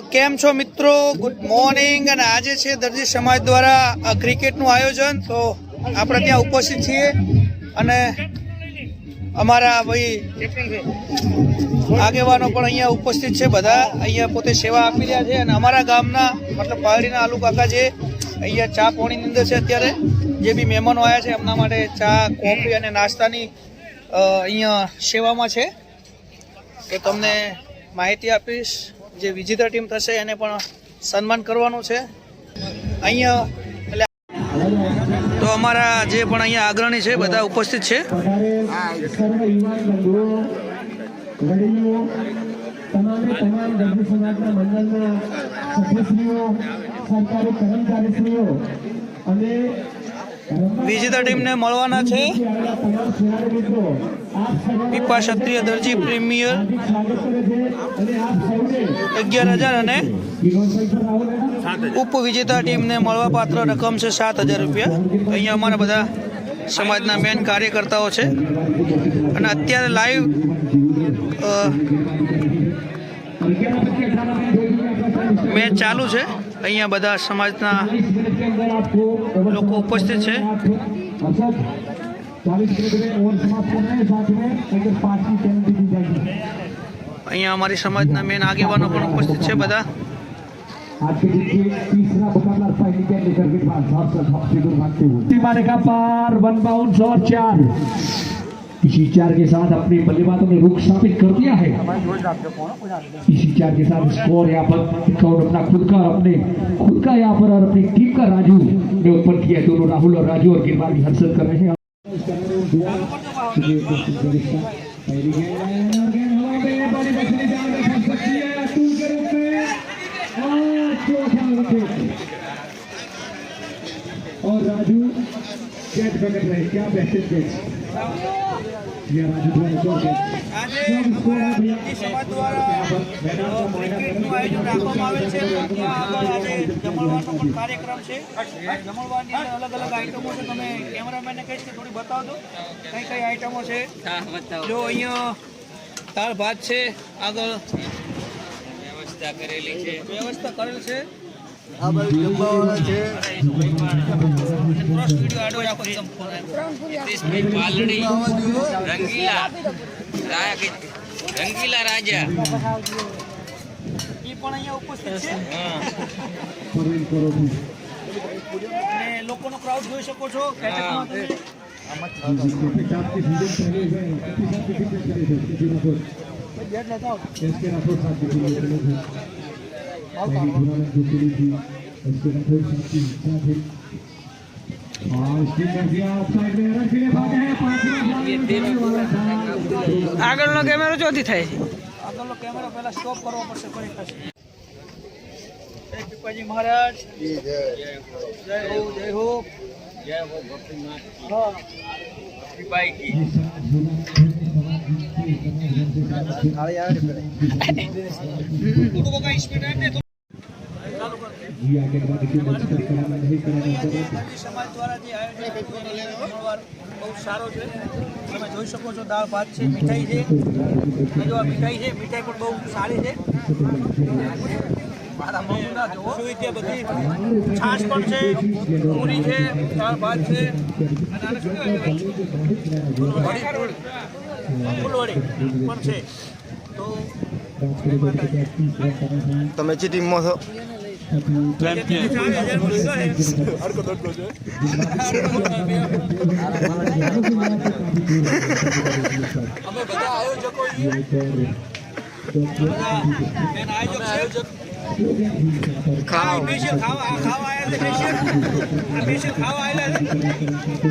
કેમ છો મિત્રો? ગુડ મોર્નિંગ અને આજે છે દરજી સમાજ દ્વારા ક્રિકેટનું આયોજન. તો આપણે ત્યાં ઉપસ્થિત છીએ અને અમારા ભાઈ આગેવાનો પણ અહીંયા ઉપસ્થિત છે બધા. અહીંયા પોતે સેવા આપી રહ્યા છે અને અમારા ગામના, મતલબ પહાડીના આલુ કાકા જે અહીંયા ચા પોણીની અંદર છે અત્યારે, જે બી મહેમાનો આવ્યા છે, એમના માટે ચા, કોફી અને નાસ્તાની અહીંયા સેવામાં છે. તો તમને માહિતી આપીશ. જે વિજેતા ટીમ થશે એને પણ સન્માન કરવાનું છે. અહીંયા એટલે તો અમારા જે પણ અહીંયા આગ્રહણી છે, બધા ઉપસ્થિત છે. અને વિજેતા ટીમને મળવાના છે. પીપા ક્ષત્રિય દરજી પ્રીમિયર અગિયાર હજાર અને વિનોદભાઈ સર આવો બેટા ઉપ વિજેતા ટીમને મળવા પાત્ર રકમ છે સાત હજાર રૂપિયા. અહીંયા અમારા બધા સમાજના મેન કાર્યકર્તાઓ છે. અને અત્યારે લાઈવ મેચ ચાલુ છે. અહીંયા બધા સમાજના मिनट के अंदर आपको લોકો ઉપસ્થિત છે अशोक चालीस मिनट में ओवर समाप्त करना है साथ में अगर पाँच की पेनल्टी दी जाएगी અહીંયા અમારી સમાજના મેન આગેવાનો પણ ઉપસ્થિત છે બધા आज के दिन के तीसरा मुकाबला पहली के लेकर के बाद सात साल सबसे दूर भागते हुए माने का पार वन बाउंस और चार इसी चार के साथ अपने बल्लेबाजों ने रुख स्थापित कर दिया है। इसी चार के साथ स्कोर यहाँ पर कौन अपना खुद का अपने खुद का यहाँ पर और अपनी टीम का राजू ने ऊपर किया है। दोनों राहुल और राजू और गेंदबाजी हासिल कर रहे हैं। और राजू कैच पकड़ रहे क्या बेहतर कैच કાર્યક્રમ છે જમણવારની અલગ અલગ આઈટમો છે તમે કેમેરામેનને કહીશ કે થોડી બતાવો કઈ કઈ આઈટમો છે જો અહીંયા દાળ ભાત છે આગળ વ્યવસ્થા કરેલી છે વ્યવસ્થા કરેલ છે. રંગીલા રાજા પણ અહીંયા ઉપસ્થિત છે લોકોનો ક્રાઉડ જોઈ શકો છો બેટ આગળનો કેમેરો ચોથી થાય છે. આગળનો કેમેરો પહેલા સ્ટોપ કરવો પડશે ફરી થશે. જય પીપાજી મહારાજ. જય હો જય હો. જય હો. ગોપીનાથ હા ભાઈ કી. થાળી આવે ને પેલા. થોડું બગા સ્પીડ આપને બીજી આગેવાની રજૂઆત કરવામાં નહીં કરવાની સમાજ દ્વારા જે આયોજન બહુ સારો છે. તમે જોઈ શકો છો દાળ ભાત છે મીઠાઈ છે. જો આ મીઠાઈ છે મીઠાઈ પણ બહુ સારી છે. મારા મમ્મીના જોવો ત્યાં બધી? છાશ પણ છે પૂરી છે દાળ ભાત છે. ફૂલવડી. પણ છે. તો તમે જે ટીમમાં છો અમે બધા આયોજકો આયોજક ખાવા. ખાવા ખાવા આવ્યા છે સ્પેશિયલ આ સ્પેશિયલ ખાવા આવ્યા છે.